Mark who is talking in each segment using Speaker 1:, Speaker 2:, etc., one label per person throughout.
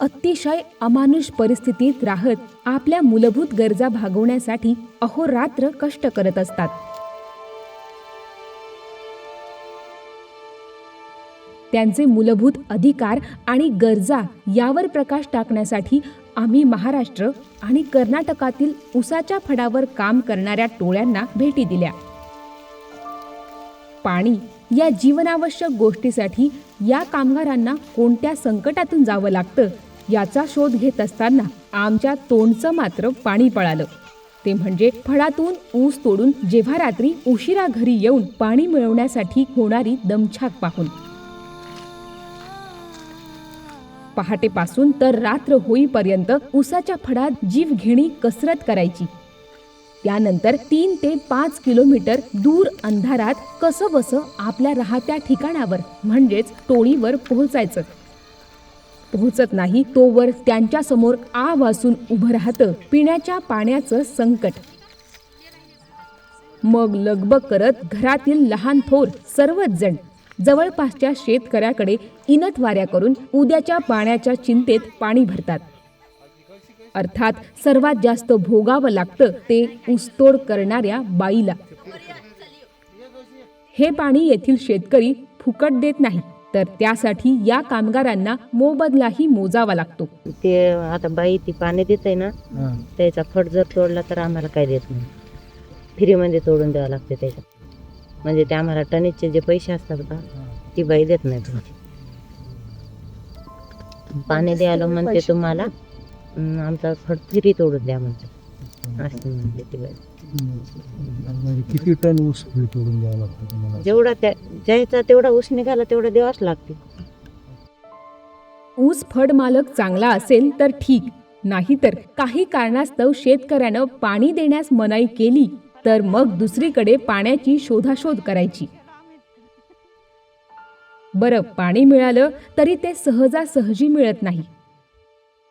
Speaker 1: अतिशय अमानुष परिस्थितीत राहत आपल्या मूलभूत गरजा भागवण्यासाठी अहोरात्र कष्ट करत असतात. त्यांचे मूलभूत अधिकार आणि गरजा यावर प्रकाश टाकण्यासाठी आम्ही महाराष्ट्र आणि कर्नाटकातील उसाच्या फडावर काम करणाऱ्या टोळ्यांना भेटी दिल्या. पाणी या जीवनावश्यक गोष्टीसाठी या कामगारांना कोणत्या संकटातून जावं लागतं याचा शोध घेत असताना आमच्या तोंडचं मात्र पाणी पळालं. ते म्हणजे फळातून ऊस तोडून जेव्हा रात्री उशिरा घरी येऊन पाणी मिळवण्यासाठी होणारी दमछाक पाहून. पहाटेपासून तर रात्र होईपर्यंत उसाच्या फडात जीव घेणी कसरत करायची. त्यानंतर तीन ते पाच किलोमीटर दूर अंधारात कसं बसं आपल्या राहत्या ठिकाणावर म्हणजेच टोळीवर पोहोचायचं. पोहोचत नाही तोवर त्यांच्यासमोर आ वासून उभं राहतं पिण्याच्या पाण्याचं संकट. मग लगबग करत घरातील लहान थोर सर्वच जण जवळपासच्या शेतकऱ्याकडे इनत वाऱ्या करून उद्याच्या पाण्याच्या चिंतेत पाणी भरतात. अर्थात सर्वात जास्त भोगावं लागतं ते ऊसतोड करणाऱ्या बाईला. हे पाणी येथील शेतकरी फुकट देत नाही तर त्यासाठी या कामगारांना मोबदलाही मोजावा लागतो.
Speaker 2: ते आता बाई ती पाणी देते ना त्याचा फट जर तोडला तर आम्हाला काय देत नाही. फ्रीमध्ये तोडून द्यावं लागते त्याच्यात. म्हणजे ते आम्हाला टनेजचे जे पैसे असतात का ती बाई देत नाही. तुमची पाणी द्यायला म्हणते तुम्हाला आमचा फट फ्री तोडून द्या म्हणते असं म्हणते ती बाई.
Speaker 3: म्हणजे किती टन ऊस तोडून द्यावं लागतं तुम्हाला?
Speaker 2: जेवढा त्या ज्याचा तेवढा ऊस निघाला तेवढा द्यावाच लागते
Speaker 1: ऊस फड मालक चांगला असेल तर ठीक. नाहीतर काही कारणास्तव शेतकऱ्यानं पाणी देण्यास मनाई केली तर मग दुसरीकडे पाण्याची शोधाशोध करायची. बरं पाणी मिळालं तरी ते सहजासहजी मिळत नाही.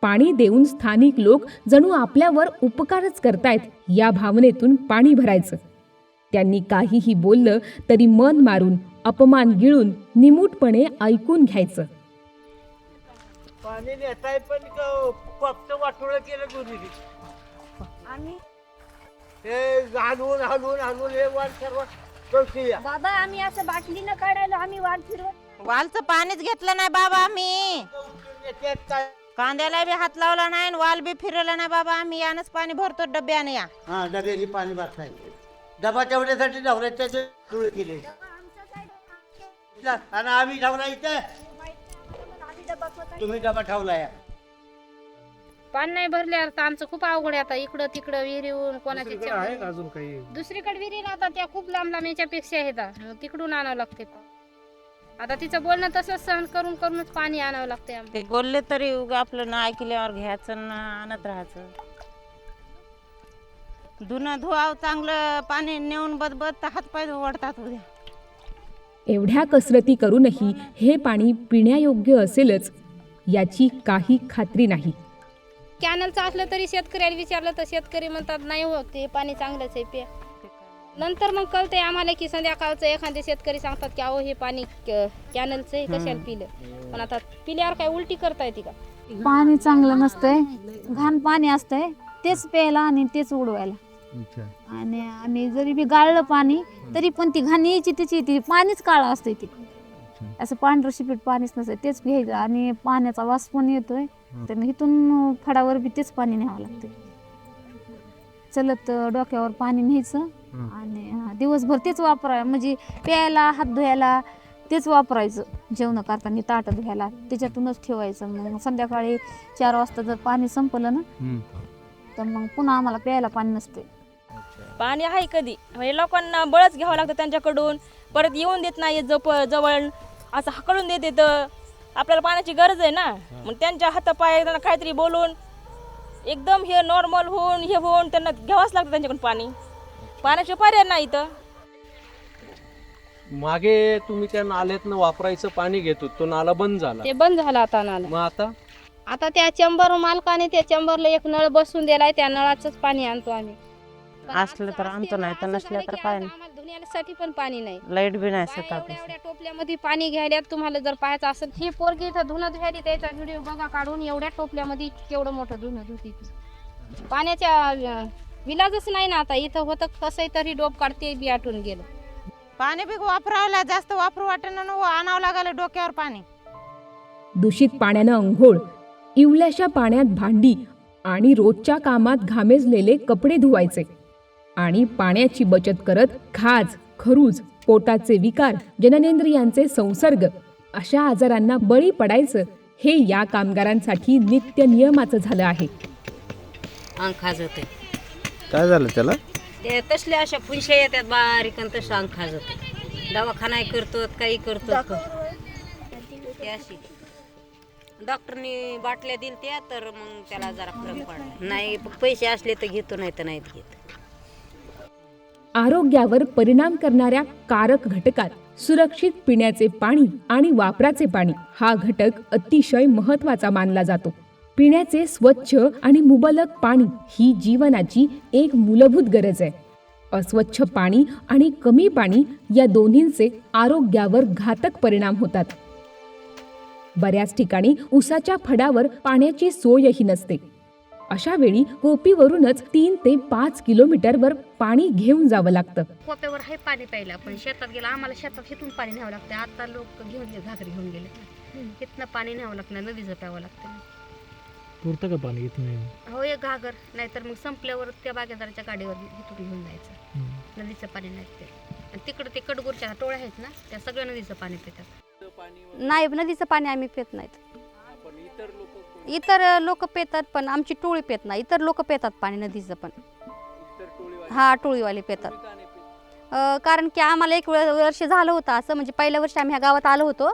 Speaker 1: पाणी देऊन स्थानिक लोक जणू आपल्यावर उपकारच करतायत या भावनेतून पाणी भरायचं. त्यांनी काहीही बोललं तरी मन मारून अपमान गिळून निमूटपणे ऐकून घ्यायचं.
Speaker 4: पाणी नेताय पण क- फक्त वाटोळं केलं दोन्ही
Speaker 5: आम्ही
Speaker 4: हे हलवून हलवून हलवून हे वाट सर्व
Speaker 5: बाबा आम्ही असं बाटलीनं काढायला आम्ही वाट फिरवत
Speaker 6: वालचं पाणीच घेतलं नाही बाबा आम्ही.
Speaker 4: काय
Speaker 6: कांद्याला बी हात लावला नाही आणि वाल बी फिरवला नाही बाबा. आम्ही यानंच पाणी भरतो डब्याने या.
Speaker 4: हा डब्याची पाणी भरताय डबा तेवढ्यासाठी नवऱ्याच्या सुरू केले. आणि आम्ही ठेवला इथे. तुम्ही डबा ठेवला या.
Speaker 7: पाणी नाही भरल्यावर तर आमचं खूप अवघड आहे आता. इकडं तिकडं विहिरीहून कोणाची
Speaker 3: आहे का अजून काही?
Speaker 7: दुसरीकडे विहिरी ना आता त्या खूप लांब लांब याच्यापेक्षा आहेत. तिकडून आणावं लागते. आता तिचं बोलणं तसंच सहन करून करूनच पाणी आणावं लागते
Speaker 6: ते बोलले तरी उगा आपलं ना ऐकल्यावर घ्यायचं ना आणत राहायचं. धुणं धुवाव चांगलं पाणी नेऊन बदबद हातपाय ओढतात उद्या.
Speaker 1: एवढ्या कसरती करूनही हे पाणी पिण्यायोग्य असेलच याची काही खात्री नाही.
Speaker 7: कॅनलचं असलं तरी शेतकऱ्याला विचारलं तर शेतकरी म्हणतात नाही हो ते पाणी चांगलंच आहे पे नंतर मग कळतंय आम्हाला की संध्याकाळचं एखादे शेतकरी सांगतात की अहो हे पाणी क- कॅनलचं आहे कशाला पिलं? पण आता पिल्यावर काय उलटी करता येते का?
Speaker 8: पाणी चांगलं नसतंय. घाण पाणी असतंय. तेच प्यायला आणि तेच उडवायला. आणि आम्ही जरी बी गाळलं पाणी तरी पण ती घाण यायची त्याची येते पाणीच काळं असतंय ते. असं पांढरं शिपीट पाणीच नसतं तेच घ्यायचं. आणि पाण्याचा वास पण येतोय. तर इथून फडावर बी तेच पाणी न्यावं लागतंय. चलत डोक्यावर पाणी न्यायचं. आणि हा, दिवसभर तेच वापराय म्हणजे प्यायला हात धुवायला तेच वापरायचं. जेवण करताना ताट धुवायला त्याच्यातूनच ठेवायचं. मग संध्याकाळी चार वाजता जर पाणी संपलं ना तर मग पुन्हा आम्हाला प्यायला पाणी नसते.
Speaker 9: पाणी आहे कधी? म्हणजे लोकांना बळच घ्यावं लागतं त्यांच्याकडून. परत येऊन देत नाही जप जवळ. असं हकलून देते तर आपल्याला पाण्याची गरज आहे ना. मग त्यांच्या हातापाय त्यांना काहीतरी बोलून एकदम हे नॉर्मल होऊन हे होऊन त्यांना घ्यावंच लागतं त्यांच्याकडून पाणी. पाण्याचे पर्याय नाही इथं.
Speaker 10: मागे तुम्ही त्या नाल्यातनं वापरायचं पाणी घेत होत तो नाला बंद झाला.
Speaker 7: ते बंद झालं आता नाला.
Speaker 10: मग आता?
Speaker 7: आता त्या चंबर मालकाने त्या चंबरला एक नळ बसून दिलाय त्या नळाचंच पाणी आणतो आम्ही. पण
Speaker 2: असलं तर आणतो,
Speaker 7: परिस्थिती
Speaker 2: नाही तर
Speaker 7: असं
Speaker 2: नसलं
Speaker 7: झालं
Speaker 2: तर
Speaker 7: की
Speaker 2: काय
Speaker 7: आता
Speaker 2: नाही.
Speaker 7: आम्हाला धुण्यासाठी पण पाणी नाही.
Speaker 2: लाइट बी नाही सकाळ
Speaker 7: एवढ्या एवढ्या टोपल्यामध्ये पाणी घ्यायला तुम्हाला जर पाहायचं असेल ही पोरगी इथं धुणं धुवायली त्याचा व्हिडिओ बघा काढून एवढ्या टोपल्यामध्ये केवढं मोठं धुणं धुती ती. पाण्याच्या अं, विलाजच नाही ना आता. इथं होतं कसंही तरी डोप काढते बी आटून गेलं.
Speaker 6: पाणी बी वापरावं जास्त वापरू वाटेना न आणावं लागलं डोक्यावर पाणी.
Speaker 1: दूषित पाण्यानं अंघोळ इवल्याशा पाण्यात भांडी आणि रोजच्या कामात घामेजलेले कपडे धुवायचे. आणि पाण्याची बचत करत खाज खरूज पोटाचे विकार जननेंद्रियांचे संसर्ग अशा आजारांना बळी पडायचं हे या कामगारांसाठी नित्य नियमाचं झालं आहे.
Speaker 2: अंग खाजत
Speaker 4: काय झालं त्याला?
Speaker 2: ते तसल्या अशा फुंशा येतात बारीक आणि तसं अंग खाजत दवाखाना करतो काही करतो ते अशी. डॉक्टरनी बाटल्या दिल त्या तर मग त्याला जरा फरक पडला. नाही पैसे असले तर घेतो नाही तर नाहीत घेत.
Speaker 1: आरोग्यावर परिणाम करणाऱ्या कारक घटकात सुरक्षित पिण्याचे पाणी आणि वापराचे पाणी हा घटक अतिशय महत्त्वाचा मानला जातो. पिण्याचे स्वच्छ आणि मुबलक पाणी ही जीवनाची एक मूलभूत गरज आहे. अस्वच्छ पाणी आणि कमी पाणी या दोन्हींचे आरोग्यावर घातक परिणाम होतात. बऱ्याच ठिकाणी उसाच्या फडावर पाण्याची सोयही नसते. अशा वेळी कोपीवरूनच तीन ते पाच किलोमीटरवर पाणी घेऊन जावं लागतं.
Speaker 7: खोप्यावर आहे पाणी प्यायला पण शेतात गेलं आम्हाला शेतात इथून पाणी न्यावं लागतं आता लोक घेऊन घागरी घेऊन गेले. इथनं पाणी न्यावं लागतं नदीचं प्यावं लागतं
Speaker 3: पुरतं का पाणी येत नाही
Speaker 7: हो एक घागर. नाहीतर मग संपल्यावर त्या बागेदाराच्या गाडीवर इथून घेऊन जायचं. नदीचं पाणी नाही ते. आणि तिकडं ते कडगुरच्या टोळ्या आहेत ना त्या सगळ्या नदीचं पाणी पितात.
Speaker 5: नाही नदीचं पाणी आम्ही पित नाहीत.
Speaker 10: पण इतर लोक
Speaker 5: इतर लोक पितात पण आमची टोळी पित नाही. इतर लोक पितात पाणी नदीचं पण.
Speaker 10: इतर टोळीवाले?
Speaker 5: हा टोळीवाले पितात? अ, कारण की आम्हाला एक वेळ वर्ष झालं होतं असं म्हणजे पहिल्या वर्षी आम्ही ह्या गावात आलो होतो.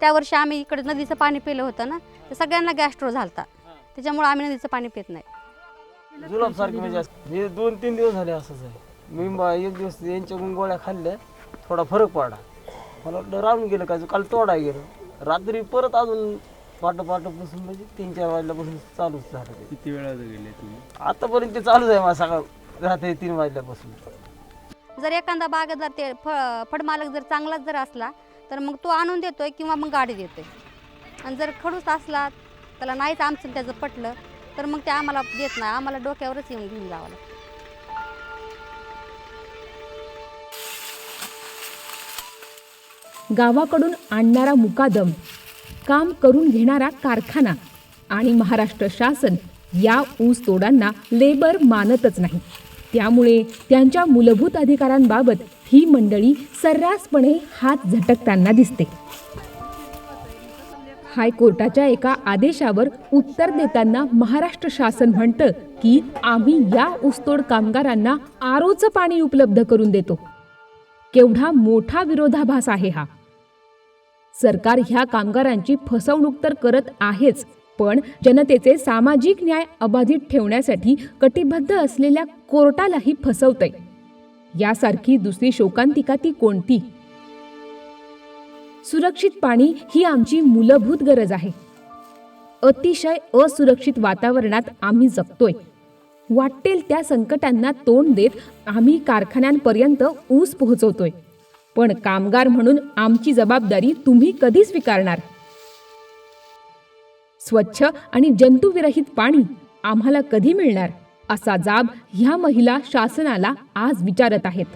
Speaker 5: त्या वर्षी आम्ही इकडे नदीचं पाणी पिलं होतं ना. तर सगळ्यांना गॅस्ट्रो झालता. त्याच्यामुळे आम्ही नदीचं पाणी पित नाही.
Speaker 11: जुलाब सारखे म्हणजे असं- हे दोन तीन दिवस झाले असंच आहे. मी बा- एक दिवस यांच्याकडून गोळ्या खाल्ल्या थोडा फरक पडला. मला वाटलं राहून गेलं काय काल तोडाय गेलं. रात्री परत अजून पाट पाटापासून म्हणजे तीन चार वाजल्यापासून चालूच झालं ते.
Speaker 4: किती वेळा गेले तुम्ही?
Speaker 11: आतापर्यंत ते चालूच आहे मला सकाळ रात्री तीन वाजल्यापासून.
Speaker 5: जर एखादा बागेदार ते फ फडमालक जर चांगलाच जर असला तर मग तो आणून देतोय किंवा मग गाडी देतोय. आणि जर खडूस असला त्याला नाहीच आमचं त्याचं पटलं तर मग ते आम्हाला देत नाही. आम्हाला डोक्यावरच येऊन घेऊन जावं लागतं.
Speaker 1: गावाकडून आणणारा मुकादम काम करून घेणारा कारखाना आणि महाराष्ट्र शासन या ऊस तोडांना लेबर मानतच नाही. त्यामुळे त्यांच्या मूलभूत अधिकारांबाबत ही मंडळी सर्रासपणे हात झटकताना दिसते. हायकोर्टाच्या एका आदेशावर उत्तर देताना महाराष्ट्र शासन म्हणतं की आम्ही या ऊसतोड कामगारांना आरोचं पाणी उपलब्ध करून देतो. केवढा मोठा विरोधाभास आहे हा. सरकार ह्या कामगारांची फसवणूक तर करत आहेच पण जनतेचे सामाजिक न्याय अबाधित ठेवण्यासाठी कटिबद्ध असलेल्या कोर्टालाही फसवतंय. यासारखी दुसरी शोकांतिका ती कोणती? सुरक्षित पाणी ही आमची मूलभूत गरज आहे. अतिशय असुरक्षित वातावरणात आम्ही जगतोय. वाटेल त्या संकटांना तोंड देत आम्ही कारखान्यांपर्यंत ऊस पोहोचवतोय. पण कामगार म्हणून आमची जबाबदारी तुम्ही कधी स्वीकारणार? स्वच्छ आणि जंतुविरहित पाणी आम्हाला कधी मिळणार? असा जाब ह्या महिला शासनाला आज विचारत आहेत.